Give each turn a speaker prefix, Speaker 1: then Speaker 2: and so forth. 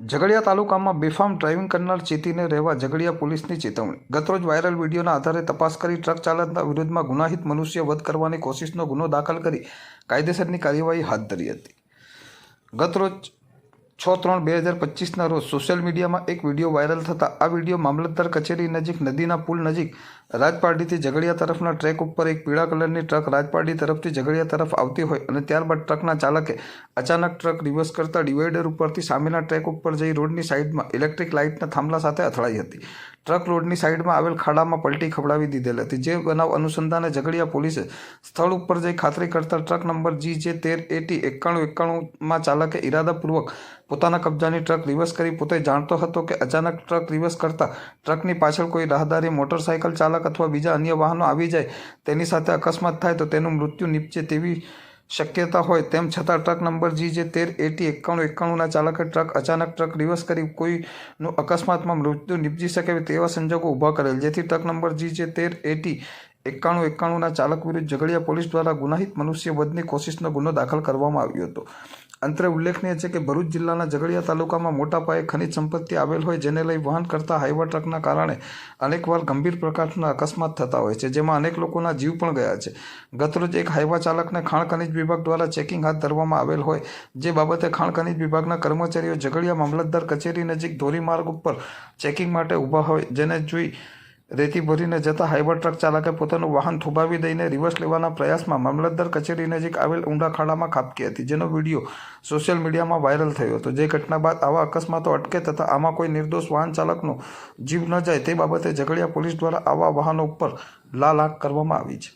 Speaker 1: ઝઘડિયા તાલુકામાં બેફામ ડ્રાઇવિંગ કરનાર ચેતીને રહેવા ઝઘડિયા પોલીસની ચેતવણી. ગતરોજ વાયરલ વિડીયોના આધારે તપાસ કરી ટ્રક ચાલકના વિરુદ્ધમાં ગુનાહિત મનુષ્ય વધ કરવાની કોશિશનો ગુનો દાખલ કરી કાયદેસરની કાર્યવાહી હાથ ધરી હતી. ગતરોજ છ ત્રણ બે હજાર પચીસના રોજ સોશિયલ મીડિયામાં એક વીડિયો વાયરલ થતાં આ વીડિયો મામલતદાર કચેરી નજીક નદીના પુલ નજીક રાજપારડીથી ઝઘડિયા તરફના ટ્રેક ઉપર એક પીળા કલરની ટ્રક રાજપારડી તરફથી ઝઘડિયા તરફ આવતી હોય અને ત્યારબાદ ટ્રકના ચાલકે અચાનક ટ્રક રિવર્સ કરતા ડિવાઈડર ઉપરથી સામેના ટ્રેક ઉપર જઈ રોડની સાઈડમાં ઇલેક્ટ્રિક લાઇટના થાંભલા સાથે અથડાઈ હતી. ટ્રક રોડની સાઈડમાં આવેલ ખાડામાં પલટી ખવડાવી દીધેલ હતી. જે બનાવ અનુસંધાને ઝઘડિયા પોલીસે સ્થળ ઉપર જઈ ખાતરી કરતા ટ્રક નંબર જી જે તેર એટી એકાણું એકાણુંમાં ચાલકે ઇરાદાપૂર્વક પોતાના કબજાની ટ્રક રિવર્સ કરી પોતે જાણતો હતો કે અચાનક ટ્રક રિવર્સ કરતા ટ્રકની પાછળ કોઈ રાહદારી મોટરસાયકલ ચાલક અથવા બીજા અન્ય વાહનો આવી જાય તેની સાથે અકસ્માત થાય તો તેનું મૃત્યુ નીપજે તેવી શક્યતા હોય તેમ છતાં ટ્રક નંબર જી જે તેર, એટી, એકાણું એકાણુંના ચાલકે ટ્રક અચાનક ટ્રક રિવર્સ કરી કોઈનું અકસ્માતમાં મૃત્યુ નિપજી શકે તેવા સંજોગો ઊભા કરેલ, જેથી ટ્રક નંબર જી જે તેર, એટી, એકાણું એકાણુંના ચાલક વિરુદ્ધ ઝઘડિયા પોલીસ દ્વારા ગુનાહિત મનુષ્ય વધની કોશિશનો ગુનો દાખલ કરવામાં આવ્યો હતો. અંતરે ઉલ્લેખનીય છે કે ભરૂચ જિલ્લાના ઝઘડિયા તાલુકામાં મોટા પાયે ખનિજ સંપત્તિ આવેલ હોય જેને લઈ વહન કરતા હાઈવા ટ્રકના કારણે અનેકવાર ગંભીર પ્રકારના અકસ્માત થતા હોય છે, જેમાં અનેક લોકોના જીવ પણ ગયા છે. ગતરોજ એક હાઈવા ચાલકને ખાણ ખનિજ વિભાગ દ્વારા ચેકિંગ હાથ ધરવામાં આવેલ હોય, જે બાબતે ખાણ ખનિજ વિભાગના કર્મચારીઓ ઝઘડિયા મામલતદાર કચેરી નજીક ધોરીમાર્ગ ઉપર ચેકિંગ માટે ઊભા હોય, જેને જોઈ રેતી ભરીને જતા હાઇવર ટ્રક ચાલકે પોતાનું વાહન થોભાવી દઈને રિવર્સ લેવાના પ્રયાસમાં મામલતદાર કચેરી નજીક આવેલ ઊંડા ખાડામાં ખાબકી હતી, જેનો વીડિયો સોશિયલ મીડિયામાં વાયરલ થયો હતો. જે ઘટના બાદ આવા અકસ્માતો અટકે તથા આમાં કોઈ નિર્દોષ વાહન ચાલકનો જીવ ન જાય તે બાબતે ઝઘડિયા પોલીસ દ્વારા આવા વાહનો ઉપર લાલ આંખ કરવામાં આવી છે.